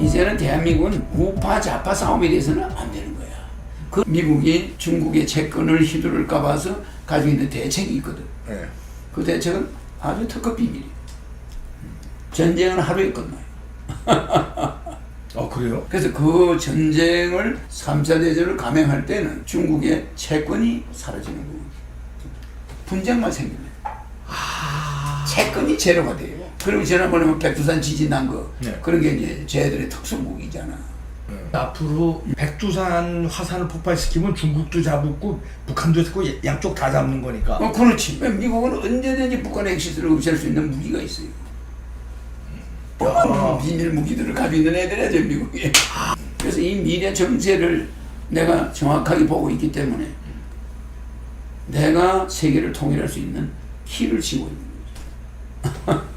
이제는 대한민국은 우파 좌파 싸움에 대해서는 안 되는 거야. 그 미국이 중국의 채권을 휘두를까 봐서 가지고 있는 대책이 있거든. 예. 그 대책은 아주 특급 비밀이에요. 전쟁은 하루에 끝나요. 어 그래요? 그래서 그 전쟁을 3차 대전을 감행할 때는 중국의 채권이 사라지는 거고 분쟁만 생기면 채권이 제로가 돼요. 그리고 지난번에 뭐 백두산 지진 난 거 네. 그런 게 이제 쟤들의 특수 무기잖아. 예. 앞으로 백두산 화산을 폭발시키면 중국도 잡고 북한도 잡고 양쪽 다 잡는 거니까. 어, 그렇지. 미국은 언제든지 북한의 핵시설을 없앨 수 있는 무기가 있어요. 어, 비밀 무기들을 가지고 있는 애들이죠, 미국이. 그래서 이 미래 정세를 내가 정확하게 보고 있기 때문에 내가 세계를 통일할 수 있는 키를 쥐고 있는 거죠.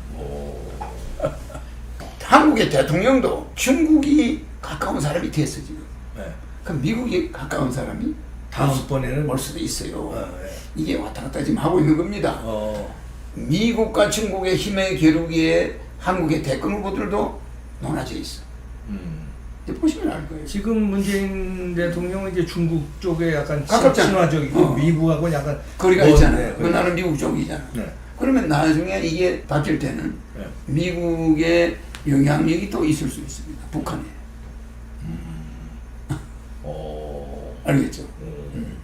한국의 대통령도 중국이 가까운 사람이 됐어, 지금. 예. 그럼 미국이 가까운 사람이 다음 번에는 올 수도 있어요. 어, 예. 이게 왔다 갔다 지금 하고 있는 겁니다. 어, 미국과 중국의 힘의 겨루기에 한국의 대권 후보들도 논하져 있어. 음. 보시면 알 거예요. 지금 문재인 대통령은 이제 중국 쪽에 약간 가깝잖아. 친화적이고 어. 미국하고 약간 거리가 먼- 있잖아. 네, 그 나는 미국 쪽이잖아. 네. 그러면 나중에 이게 바뀔 때는 네. 미국의 영향력이 또 있을 수 있습니다. 북한에. 어. 알겠죠? 음.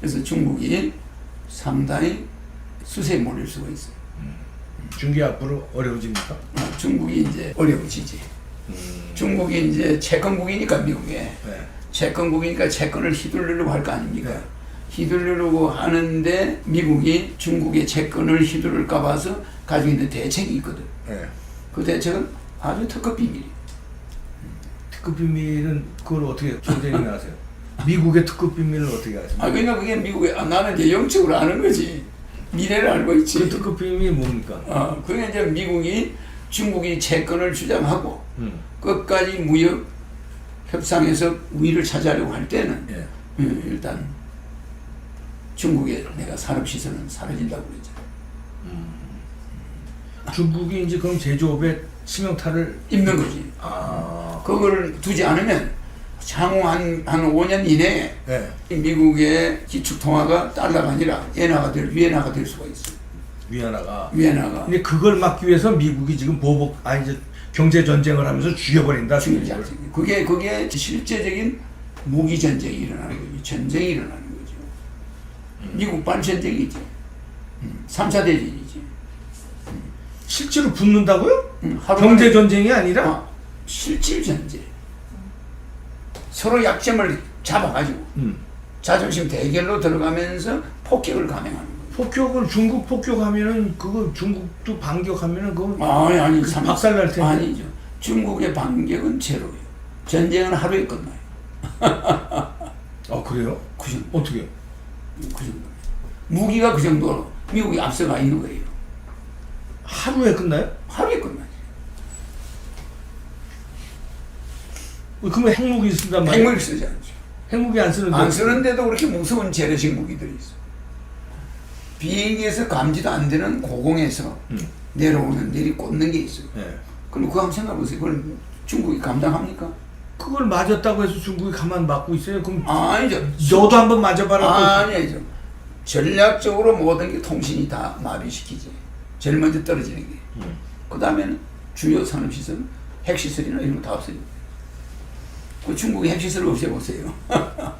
그래서 중국이 상당히 수세에 몰릴 수가 있어요. 중계 앞으로 어려워집니까? 어, 중국이 이제 어려워지지. 음. 중국이 이제 채권국이니까 미국에. 네. 채권국이니까 채권을 휘둘르려고 할 거 아닙니까? 휘둘르려고 하는데 미국이 중국의 채권을 휘두를까 봐서 가지고 있는 대책이 있거든. 네. 그 대책은 아주 특급 비밀이에요. 특급 비밀은 그걸 어떻게 총재님이 아세요? 미국의 특급 비밀을 어떻게 아세요? 아, 그러니까 그게 미국의, 아, 나는 이제 영적으로 아는 거지. 미래를 알고 있지. 그 특급 비밀이 뭡니까? 어, 그게 이제 미국이 중국이 채권을 주장하고 음. 끝까지 무역 협상에서 우위를 차지하려고 할 때는 예. 음, 일단 중국의 내가 산업 시설은 사라진다고 그랬잖아. 중국이 이제 그럼 제조업에 치명타를 입는 거지. 아. 그걸 두지 않으면 향후 한, 한 5년 이내에 예. 이 미국의 기축 통화가 달러가 아니라 엔화가 될, 위엔화가 될 수가 있어. 위안화가. 위엔화가 근데 그걸 막기 위해서 미국이 지금 보복 아니 이제 경제 전쟁을 하면서 죽여버린다. 않습니까? 그게, 그게 실제적인 무기 전쟁이 일어나는 거지. 전쟁이 일어나는 거죠. 미국 반 전쟁이지. 음, 3차 대전이지. 실제로 붙는다고요? 음, 하루 경제 전쟁이 아니라 아, 실질 전쟁. 서로 약점을 잡아가지고 음. 자존심 대결로 들어가면서 폭격을 감행하는 거예요. 폭격을 중국 폭격하면은 그거 중국도 반격하면은 그거 아니 아니 그 삼- 박살 날 텐데. 아니죠. 중국의 반격은 제로예요. 전쟁은 하루에 끝나요. 아 그래요? 그 정도. 어떻게? 그 정도. 무기가 그 정도로 미국이 앞서가 있는 거예요. 하루에 끝나요? 하루에 끝나요. 그러면 핵무기 쓴단 말이에요? 핵무기 쓰지 않죠. 핵무기 안 쓰는데 안 쓰는데도 그렇게 무서운 재래식 무기들이 있어. 비행기에서 감지도 안 되는 고공에서 음. 내려오는 내리 꽂는 게 있어요. 예. 그럼 그거 한번 생각해 보세요. 그걸 중국이 감당합니까? 그걸 맞았다고 해서 중국이 가만 맞고 있어요? 그럼 아, 아니죠. 너도 한번 맞아봐라. 아, 아니죠. 전략적으로 모든 게 통신이 다 마비시키지. 제일 먼저 떨어지는 게. 음. 그 다음에는 주요 산업시설, 핵시설이나 이런 거 다 없어요. 그 중국의 핵시설을 없애보세요.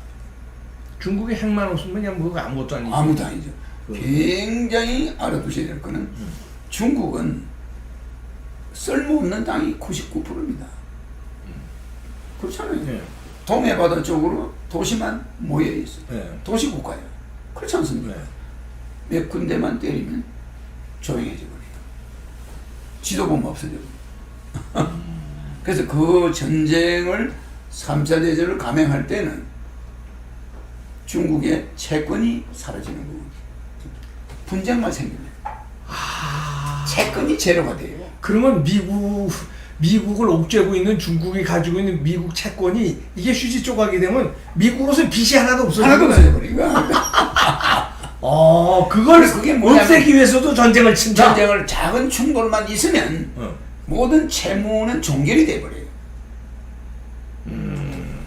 중국이 핵만 없으면 그냥 뭐 아무것도 아니지. 아무도 아니죠. 그- 굉장히 알아두셔야 될 거는 중국은 쓸모없는 땅이 99%입니다. 그렇잖아요. 예. 동해바다 쪽으로 도시만 모여 있어요. 예. 도시국가예요. 그렇지 않습니까? 네. 몇 군데만 때리면 조용해져 버려요. 지도 보면 없어져 버려요. 그래서 그 전쟁을 3차 대전을 감행할 때는 중국의 채권이 사라지는 거고 분쟁만 생기면 채권이 제로가 돼요. 그러면 미국 미국을 옥죄고 있는 중국이 가지고 있는 미국 채권이 이게 휴지 조각이 되면 미국으로서 빚이 하나도 없어요. 하나도 없어져 버리니까 어, 그걸 그게 뭐냐면- 없애기 위해서도 전쟁을 친다. 전쟁을 작은 충돌만 있으면 어. 모든 채무는 종결이 돼 버려요.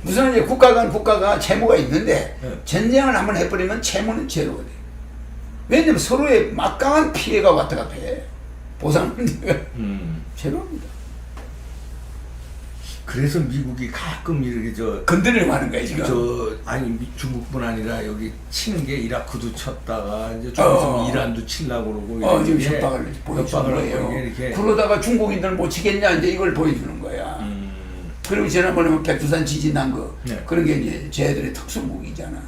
무슨 이제 국가간 국가가 채무가 있는데 네. 전쟁을 한번 해버리면 채무는 제로가 돼. 왜냐면 서로의 막강한 피해가 왔다 갔다 해. 보상 문제가 음. 제로입니다. 그래서 미국이 가끔 이렇게 저 건드리려고 하는 거야 지금. 저 아니 미- 중국뿐 아니라 여기 치는 게 이라크도 쳤다가 이제 좀 있으면 어. 이란도 치려고 그러고 어, 지금 이렇게 협박을 보여주는 협박을 거예요. 이렇게 그러다가 중국인들 못 치겠냐 이제 이걸 보여주는 거야. 음. 그리고 지난번에 뭐 백두산 지진 난 거, 네. 그런 게 이제 쟤들의 특수무기잖아.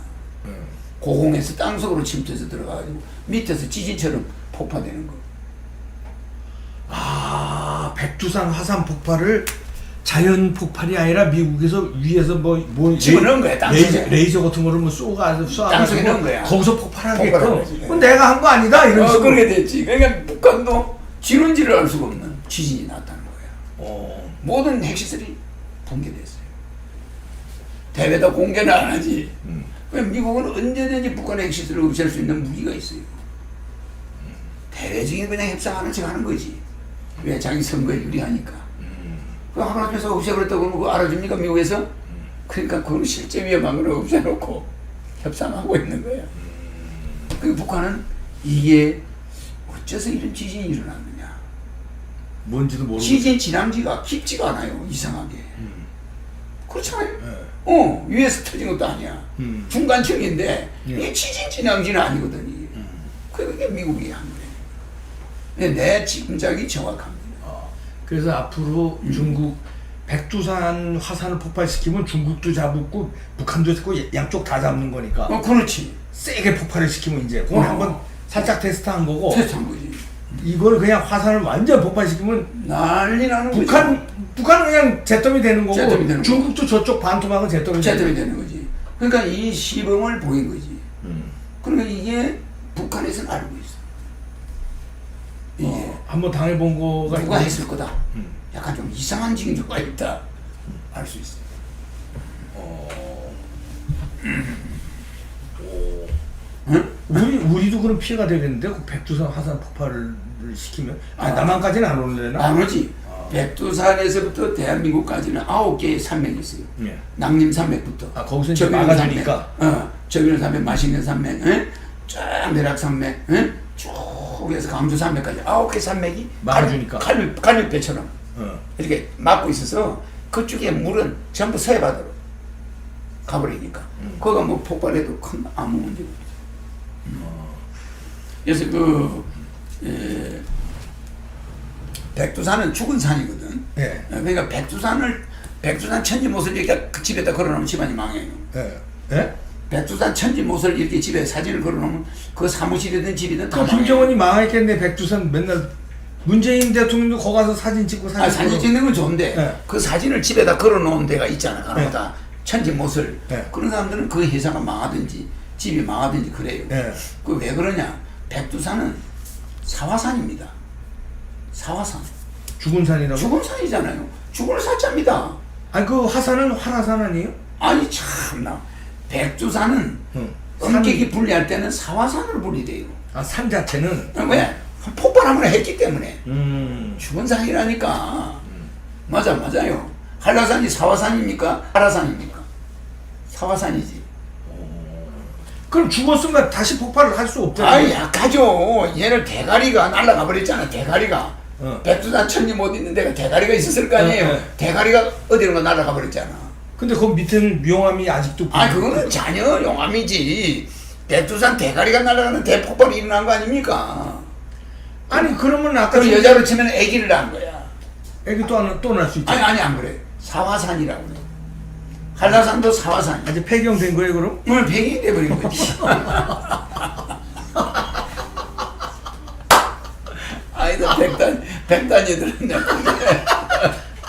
음. 고공에서 땅속으로 침투해서 들어가가지고 밑에서 지진처럼 폭파되는 거. 아 백두산 화산 폭발을 자연 폭발이 아니라 미국에서 위에서 뭐 뭐 집어넣은 거야, 땅속에. 레이저, 레이저 같은 거를 뭐 쏘가 쏘아 땅속에 넣은 거야. 거기서 폭발한 폭발하게끔 거지. 그건 내가 한 거 아니다 이런 어, 식으로 그렇게 됐지. 그러니까 북한도 지른지를 알 수가 없는 지진이 났다는 거야. 어. 모든 핵시설이 붕괴됐어요. 대회다 공개는 안 하지. 음. 미국은 언제든지 북한의 핵시설을 없앨 수 있는 무기가 있어요. 대외적인 그냥 협상하는 척 하는 거지. 왜 자기 선거에 유리하니까. 그 하나님께서 없애버렸다고 그러면 그거 알아줍니까 미국에서? 그러니까 그건 실제 위험한 걸 없애놓고 협상하고 있는 거야. 그 북한은 이게 어째서 이런 지진이 일어났느냐. 뭔지도 모르고 지진 진앙지가 깊지가 않아요. 이상하게. 그렇잖아요. 예. 어 위에서 터진 것도 아니야. 음. 중간층인데 예. 이게 지진 진앙지는 아니거든 이게. 그게 미국이 한 거예요. 내 짐작이 정확합니다. 어, 그래서 앞으로 음. 중국 백두산 화산을 폭발시키면 중국도 잡고 북한도 잡고 양쪽 다 잡는 거니까 어 그렇지. 세게 폭발을 시키면 이제 그건 어. 한번 살짝 테스트한 거고 테스트한 거지. 이걸 그냥 화산을 완전 폭발시키면 난리 나는 거지. 북한 북한은 그냥 제점이 되는 거고 제점이 되는 중국도 저쪽 반토막은 제점이 제점이 되는 되는 거지. 그러니까 이 시범을 보인 거지. 음. 그러니까 이게 북한에서는 알고 있어. 이게 어, 한번 당해본 거가 누가 있- 했을 거다. 음. 약간 좀 이상한 징조가 있다. 알수 있어. 응? 우리 우리도 그런 피해가 되겠는데 그 백두산 화산 폭발을 시키면 아, 아. 남한까지는 안 오려나? 안 오지. 아. 백두산에서부터 대한민국까지는 아홉 개의 산맥이 있어요. 예. 낙림 산맥부터. 아, 거기서 이제 막아주니까. 산맥, 어, 저기는 산맥, 맛있는 산맥, 응? 쫙 내락 산맥, 응? 쭉 해서 강주 산맥까지 아홉 개 산맥이 막아주니까. 갈비, 갈비뼈처럼 어. 이렇게 막고 있어서 그쪽에 물은 전부 서해바다로 가버리니까 음. 거기가 뭐 폭발해도 큰 아무 문제가 없어. 그래서 그 에, 백두산은 죽은 산이거든. 예. 그러니까 백두산을 백두산 천지 못을 이렇게 그 집에다 걸어놓으면 집안이 망해요. 예. 예? 백두산 천지못을 이렇게 집에 사진을 걸어놓으면 그 사무실이든 집이든 다 그. 김정은이 망했겠네 백두산 맨날 문재인 대통령도 거기 가서 사진 찍고 사진 아, 사진. 찍는 건 좋은데 네. 그 사진을 집에다 걸어놓은 데가 있잖아 간혹다 천지못을 네. 그런 사람들은 그 회사가 망하든지 집이 망하든지 그래요. 예. 그왜 그러냐? 백두산은 사화산입니다. 사화산. 죽은 산이라고? 죽은 산이잖아요. 죽을 사자입니다. 아니 그 화산은 활화산 아니에요? 아니 참나. 백두산은 응. 엄격히 분리할 때는 사화산으로 분리돼요. 아 산 자체는 왜? 폭발함을 했기 때문에 음. 죽은 산이라니까. 맞아 맞아요. 한라산이 사화산입니까? 한라산입니까? 사화산이지. 그럼 죽었으면 다시 폭발을 할 수 없잖아요. 아이 약하죠. 얘는 대가리가 날아가 버렸잖아. 대가리가. 어. 백두산 천리 못 있는 데가 대가리가 있었을 거 아니에요. 네, 네. 대가리가 어디론가 날아가 버렸잖아. 근데 그 밑에는 용암이 아직도 아 그거는 자녀 용암이지. 백두산 대가리가 날아가는 대폭발이 일어난 거 아닙니까? 아니 그러면 아까 그럼 여자로 치면 아기를 낳은 거야. 애기 또또날 수 있죠. 아니 아니 안 그래. 사화산이라고 그래. 한라산도 사화산. 아직 폐경된 거예요 그럼? 오늘 백이 돼버린 거지. 아이들 백단 백단이들은 나쁜데.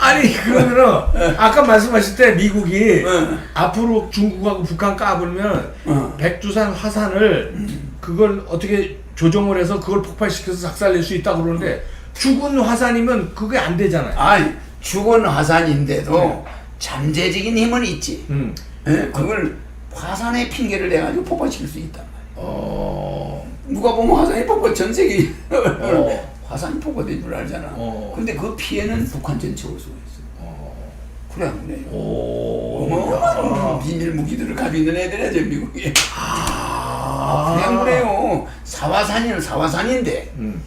아니 그러면은 아까 말씀하실 때 미국이 응. 앞으로 중국하고 북한 까불면 응. 백두산 화산을 그걸 어떻게 조정을 해서 그걸 폭발시켜서 작살낼 수 있다 그러는데 죽은 화산이면 그게 안 되잖아요. 아니 죽은 화산인데도 잠재적인 힘은 있지. 음. 예? 그걸 화산의 핑계를 대가지고 폭발시킬 수 있단 말이야. 어. 누가 보면 화산이 폭발 전 세계 어. 화산이 폭발된 줄 알잖아. 어. 근데 그 피해는 북한 전체 올 수가 있어. 어. 그래 안 그래요. 오. 어마어마한 비밀 무기들을 가지고 있는 애들이야 저 미국에. 아. 그냥 그래요. 사화산이는 사화산인데 음.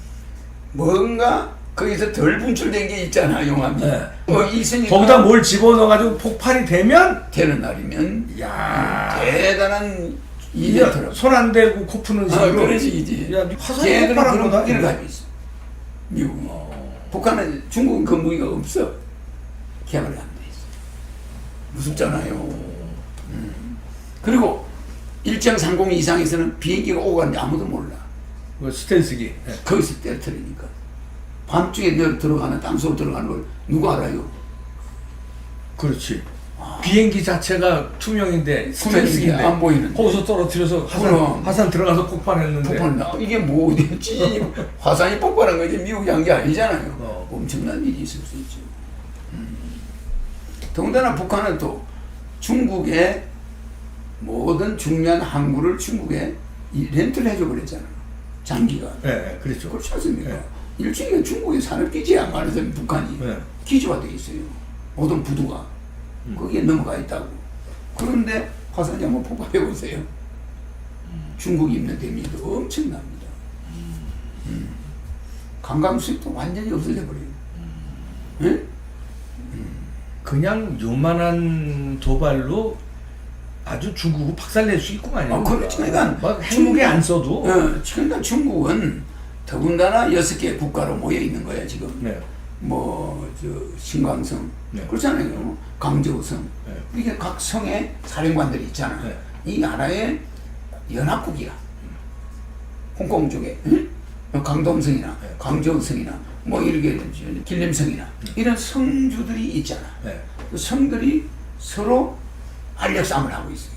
뭔가 거기서 덜 분출된 게 있잖아 용암이. 네. 뭐 있으니까 거기다 뭘 집어넣어가지고 폭발이 되면 되는 날이면 야. 대단한. 이게 손안 대고 코 푸는 아, 식으로 그런 식이지. 야, 화산이 그런 거다. 무기를 가지고 있어. 미국이. 북한은 중국은 그 무기가 없어. 개발이 안 돼 있어. 무섭잖아요. 음. 그리고 일정 상공 이상에서는 비행기가 오고 가는지 아무도 몰라. 그 스텔스기. 예. 거기서 떨어뜨리니까. 밤중에 너 들어가는 땅속으로 들어가는 걸 누가 알아요? 그렇지. 비행기 자체가 투명인데 스텔스기인데 투명인데 안 보이는데. 거기서 떨어뜨려서 화산, 그럼. 화산 들어가서 폭발했는데 폭발한다. 이게 뭐 어디였지? 화산이 폭발한 거지 미국이 한 게 아니잖아요. 어. 엄청난 일이 있을 수 있죠. 음. 더군다나 북한은 또 중국의 모든 중요한 항구를 중국에 이 렌트를 해줘 버렸잖아요. 장기간. 예, 예, 그렇죠. 그렇지 않습니까? 네. 일종의 중국의 산업기지야 말하자면 북한이 네. 기지화되어 있어요. 모든 부두가 음. 거기에 넘어가 있다고. 그런데 화산이 한번 폭발해 보세요. 음. 중국이 있는 데미도 엄청납니다. 음. 관광 수입도 완전히 없어져 버려요. 음. 응? 그냥 요만한 도발로 아주 중국을 박살낼 수 있구만요. 아, 그렇지. 그러니까 막 핵무기 안 써도. 어, 그러니까 중국은 더군다나 여섯 개 국가로 모여 있는 거야 지금. 네. 뭐 저 신광성 네. 그렇잖아요. 강저우성 네. 이게 각 성에 사령관들이 있잖아. 네. 이 나라의 연합국이야. 홍콩 쪽에 응? 강동성이나 네. 강저우성이나 뭐 이렇게 길림성이나 이런 성주들이 있잖아. 네. 그 성들이 서로 알력 싸움을 하고 있어요.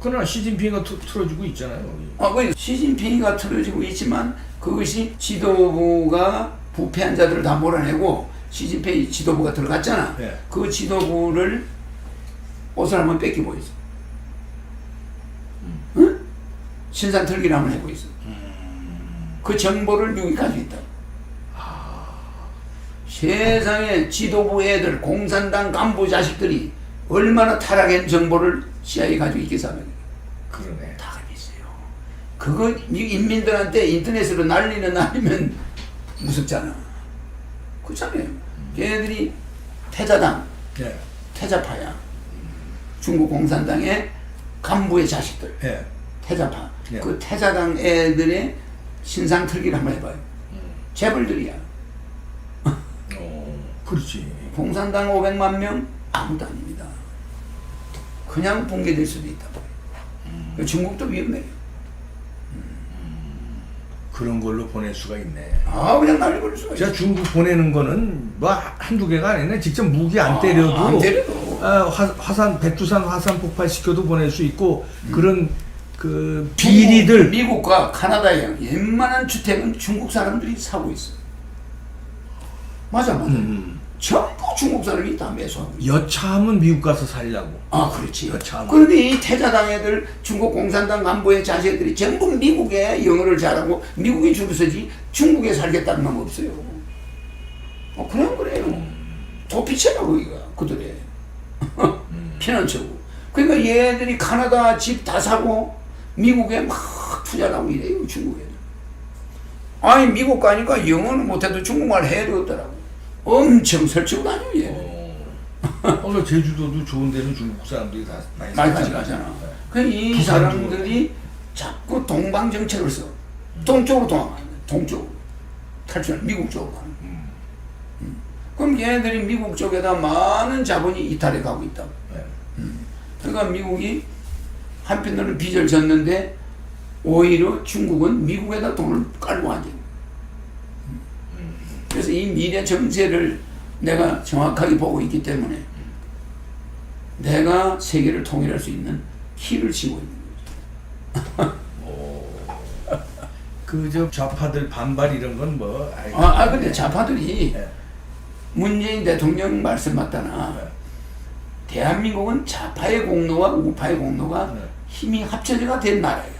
그러나 시진핑이가 투, 틀어주고 있잖아요. 아, 그 시진핑이가 틀어지고 있지만 그것이 지도부가 부패한 자들을 다 몰아내고 시진핑 지도부가 들어갔잖아. 네. 그 지도부를 옷을 한번 뺏기 보이죠. 응? 신상 털기를 한번 해고 있어. 그 정보를 미국이 가지고 있다. 세상에 지도부 애들, 공산당 간부 자식들이 얼마나 타락한 정보를 CIA 가지고 있겠어. 그러네. 다 가지고 있어요. 그거 미- 인민들한테 인터넷으로 날리는 날리면 무섭잖아. 그렇잖아요. 걔네들이 태자당, 네. 태자파야. 중국 공산당의 간부의 자식들, 네. 태자파. 네. 그 태자당 애들의 신상 틀기를 한번 해봐요. 재벌들이야. 어, 그렇지. 공산당 500만 명 아무도 아닙니다. 그냥 붕괴될 수도 있다. 그 중국도 위험해요. 그런 걸로 보낼 수가 있네. 아 그냥 날려 버릴 수가 있어. 제가 중국 보내는 거는 뭐 한두 개가 아니네. 직접 무기 안 때려도, 아, 안 때려도. 아, 화, 화산 백두산 화산 폭발시켜도 보낼 수 있고 그런 그 비리들 미국과 카나다의 웬만한 주택은 중국 사람들이 사고 있어. 맞아 맞아. 음, 전부 중국 사람이 다. 있어. 여차하면 미국 가서 살려고. 아 그렇지. 참. 그런데 이 태자당 애들 중국 공산당 간부의 자식들이 전부 미국에 영어를 잘하고 미국에 줄을 서지 중국에 살겠다는 놈 없어요. 어 그냥 그래요. 도피체가 거기가 그들의 피난처고. 그러니까 얘들이 카나다 집 다 사고 미국에 막 투자를 하고 이래요 중국에. 아니 미국 가니까 영어는 못해도 중국말 해야 되더라고. 엄청 설치고 다녀 얘. 어, 그 제주도도 좋은 데는 중국 사람들이 다 많이 많이. 가져가잖아. 그이 부산 사람들이 자꾸 동방 정책을 써. 동쪽으로 도망가는 거야. 동쪽으로. 탈출, 미국 쪽으로 가는 거야. 음. 그럼 얘네들이 미국 쪽에다 많은 자본이 이탈해 가고 있다고. 네. 그러니까 미국이 한편으로는 빚을 졌는데 오히려 중국은 미국에다 돈을 깔고 앉아. 그래서 이 미래 정세를 내가 정확하게 보고 있기 때문에 내가 세계를 통일할 수 있는 키를 쥐고 있는 그저 좌파들 반발 이런 건 뭐. 거죠. 아, 아 근데 좌파들이 네. 문재인 대통령 말씀 맞다나 네. 대한민국은 좌파의 공로와 우파의 공로가 네. 힘이 합쳐져가 된 나라예요.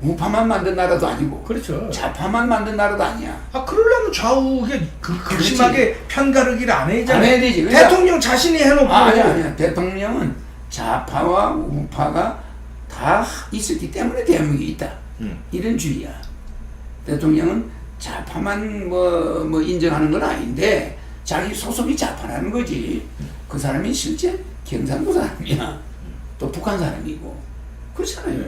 우파만 만든 나라도 아니고 그렇죠. 좌파만 만든 나라도 아니야. 아 그러려면 좌우에 그 극심하게 편가르기를 안 해야잖아요. 안 해야 되지. 그러니까- 대통령 자신이 해놓고 아, 아니야, 아니야. 대통령은 좌파와 우파가 다 있었기 때문에 대한민국이 있다. 음. 이런 주의야. 대통령은 좌파만 뭐, 뭐 인정하는 건 아닌데 자기 소속이 좌파라는 거지. 그 사람이 실제 경상도 사람이야. 또 북한 사람이고. 그렇잖아요.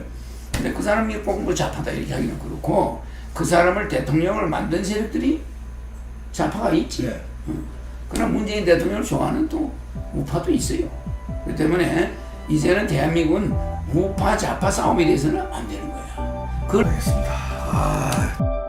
네. 근데 그 사람이 꼭뭐 좌파다 이렇게 하기는 그렇고 그 사람을 대통령을 만든 세력들이 좌파가 있지. 네. 그러나 문재인 대통령을 좋아하는 또 우파도 있어요. 그렇기 때문에 이제는 대한민국은 우파 좌파 싸움에 대해서는 안 되는 거야. 그걸 알겠습니다. 아,